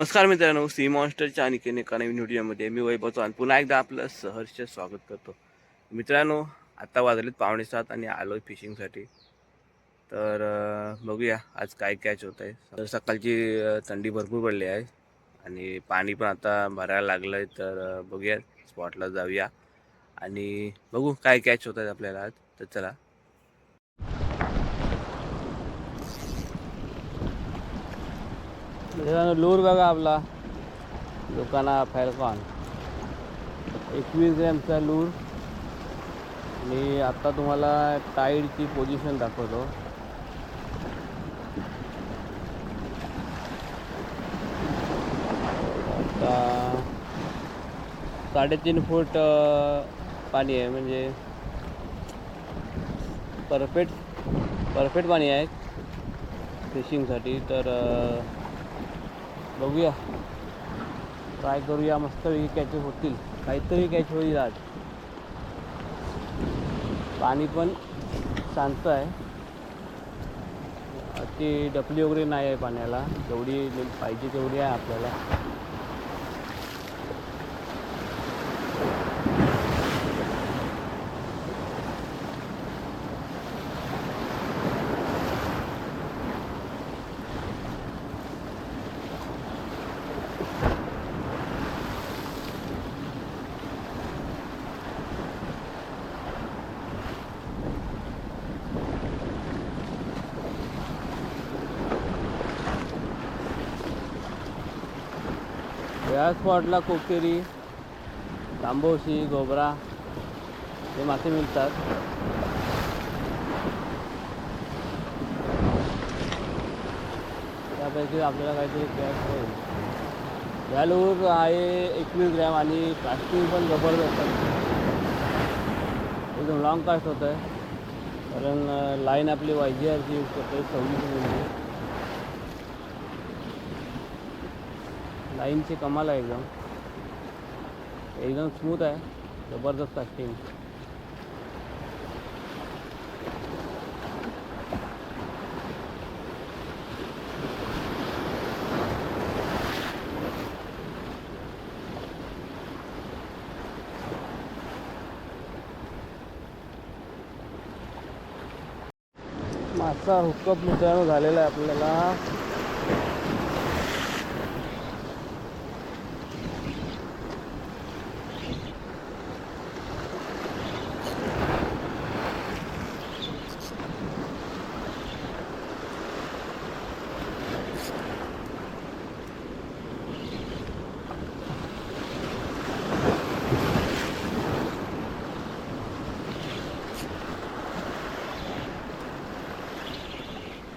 नमस्कार मित्रांनो सी मॉन्स्टरच्या आणि एका नवीन व्हिडिओमध्ये मी वैभव चव्हाण. पुन्हा एकदा आपलं सहर्ष स्वागत करतो. मित्रांनो आता वाजलेत पावणे सात आणि आलो आहे फिशिंगसाठी तर बघूया आज काय कॅच होत आहे तर सकाळची थंडी भरपूर पडली आहे आणि पाणी पण आता भरायला लागलं आहे तर बघूया स्पॉटला जाऊया. आणि बघू काय कॅच होत आहेत आपल्याला आज. तर चला लूर बघा आपला दुकाना फॅलकॉन एकवीस ग्रॅमचा लूर। आणि आत्ता तुम्हाला टाईडची पोझिशन दाखवतो आता साडेतीन फूट पाणी आहे म्हणजे परफेक्ट परफेक्ट पाणी आहे फिशिंगसाठी तर बघूया. ट्राय करूया मस्त कॅच होतील. काहीतरी कॅच होईल आज. पाणी पण शांत आहे. ती डपली वगैरे नाही आहे पाण्याला. जेवढी पाहिजे तेवढी आहे आपल्याला. या स्पॉटला कोकेरी तांबोशी गोबरा हे मासे मिळतात. त्यापैकी आपल्याला काहीतरी कॅश होईल व्हॅलूर आहे एकवीस ग्रॅम आणि कास्टिंग पण जबरदस्त एकदम लॉंग कास्ट होतं आहे कारण लाईन आपली वाय जी आरची यूज करतो सव्वीस मिनिट लाईनची कमाल आहे एकदम. एकदम स्मूथ आहे. जबरदस्त कास्टिंग मागचा हुकअप मित्रांनो झालेला आहे आपल्याला.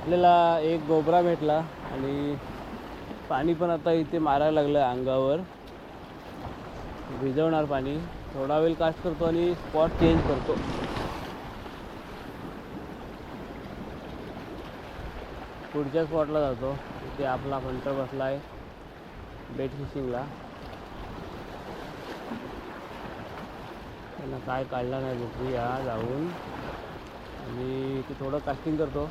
आपल्याला एक गोबरा भेटला आणि पाणी पण आता इथे मारायला लागलं आहे अंगावर. भिजवणार पाणी. थोडा वेळ कास्ट करतो आणि स्पॉट चेंज करतो. पुढच्या स्पॉटला जातो. इथे आपला फंटर बसला आहे बेट फिशिंगला. त्यांना काय काढला नाही बघूया जाऊन. आणि ते थोडं कास्टिंग करतो.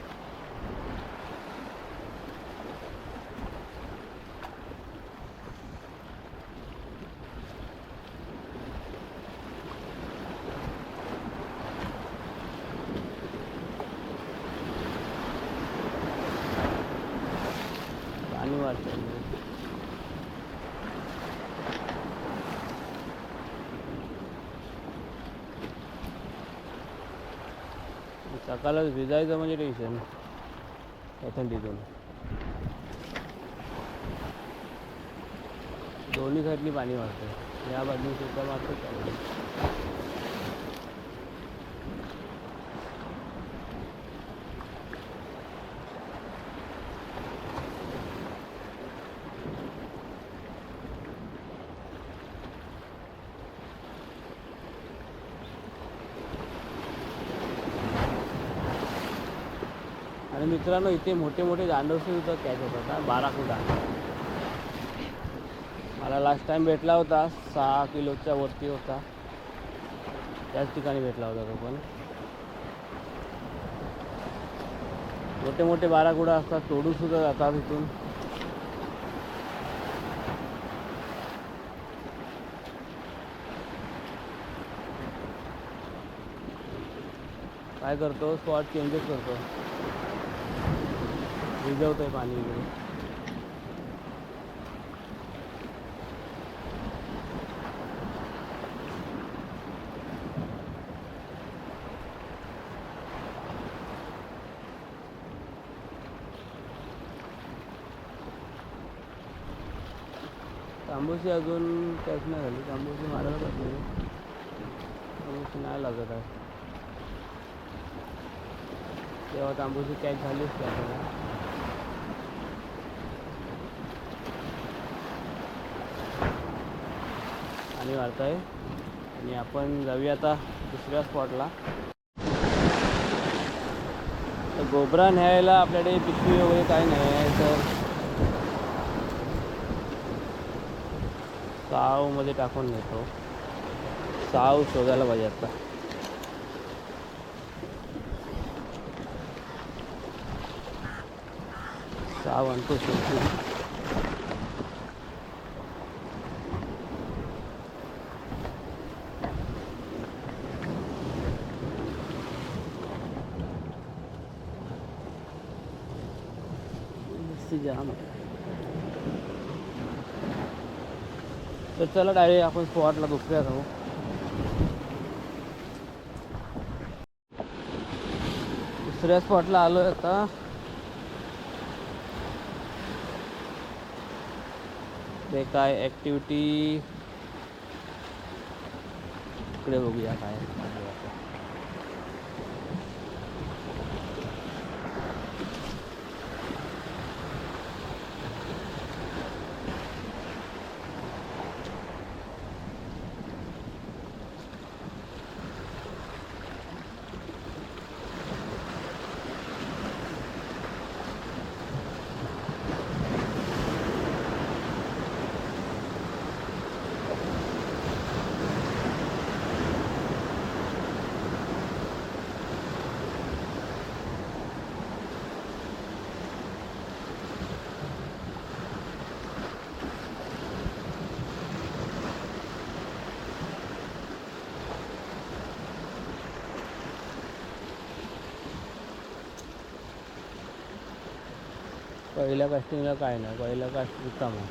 सकाळच भिजायचं म्हणजे टेन्शन थंडीतून. दोन्ही साईडनी पाणी वाढतं या बाजूने सुद्धा मात्र चालू आणि मित्रांनो इथे मोठे मोठे दांडवसे सुद्धा कॅच होतात हा. बारा मला लास्ट टाईम भेटला होता सहा किलोच्या वरती होता. त्याच ठिकाणी भेटला होता तो पण. मोठे मोठे बारा कुडा असतात तोडून सुद्धा जातात इथून. काय करतो? स्पॉट चेंजेस करतो. भिजवतोय पाणी इकडे. तांबूशी अजून कॅच नाही झाली. तांबूशी मारायला पाहिजे तांबूशी नाही लागत आहे. तेव्हा तांबूशी कॅच झालीच की पाणी आणि आहे. आणि आपण जाऊया आता दुसऱ्या स्पॉटला तर गोबरा न्यायला आपल्याकडे पिशवी वगैरे काही नाही आहे तर सावमध्ये टाकून घेतो. साव शोधायला पाहिजे आता. साव आणतो शोधतो तर चला डायरेक्ट आपण स्पॉटला दुसऱ्या जाऊ. दुसऱ्या स्पॉटला आलोय आता. ते काय ॲक्टिव्हिटी इकडे बघूया काय पहिल्या कास्टिंगला काय नाही पहिल्या कास्ट रिकामा